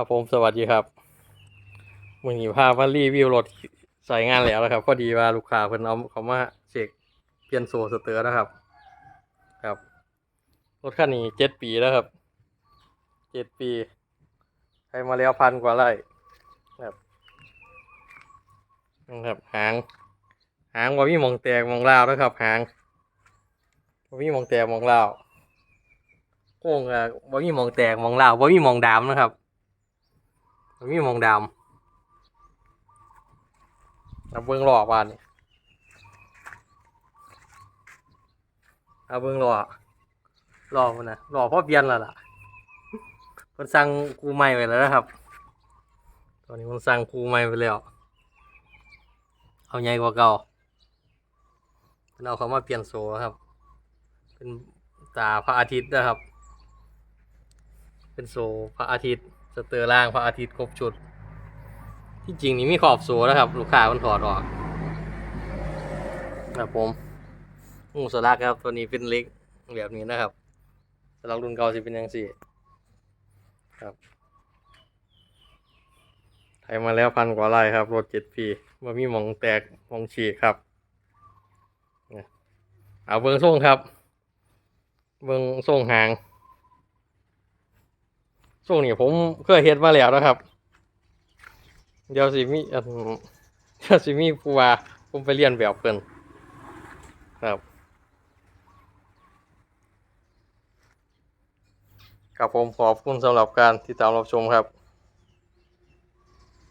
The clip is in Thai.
ครับผมสวัสดีครับวันนี้พามารีวิวรถใส่งานแล้วนะครับพอดีว่าลูกค้าเพิ่นเอาเขามาเช็คเปลี่ยนโซ่สเตอร์นะครับ ครับรถคันนี้เจ็ดปีแล้วครับเจ็ดปีใช้มาแล้วพันกว่าไร่ครับนะครับหางหางว่ามีมองแตกมองลาวนะครับ หางว่ามีมองแตกมองลาวโค้งอะว่ามีมองแตกมองลาวว่ามีมองดำนะครับ มีมองดำเอาเบิ้งหลอกบานนี่เอาเบิ้งหลอกหลอกมันนะหลอกเพราะเปลี่ยนแล้วล่ะคนสั่งคูใหม่ไปแล้วนะครับ ตอนนี้คนสั่งคูใหม่ไปแล้ว เอาใหญ่กว่าเก่าเพิ่นเอาเขามาเปลี่ยนโซ่ครับ เป็นตาพระอาทิตย์นะครับ เป็นโซ่พระอาทิตย์ เตอร์ล่างพระอาทิตย์ครบชุด ที่จริงนี่มีขอบโซ่นะครับ ลูกค้ามันถอดออกนะครับผมงูสลักครับ ตัวนี้เป็นเล็กแบบนี้นะครับสำหรับรุ่นเก่าสิเป็นยังสี่ครับไถมาแล้วพันกว่าไร่ครับ รถเจ็ดปีว่ามีหมองแตกหมองฉีกครับเนี่ยเอาเบิ้งส่งครับ เบิ้งส่งหาง ช่วงนี้ผมเคยเฮ็ดมาแล้วนะครับ เดี๋ยวสิมีเดี๋ยวสิมีผู้ว่าผมไปเรียนแบบเพิ่นครับกับผมขอบคุณสำหรับการติดตามรับชมครับ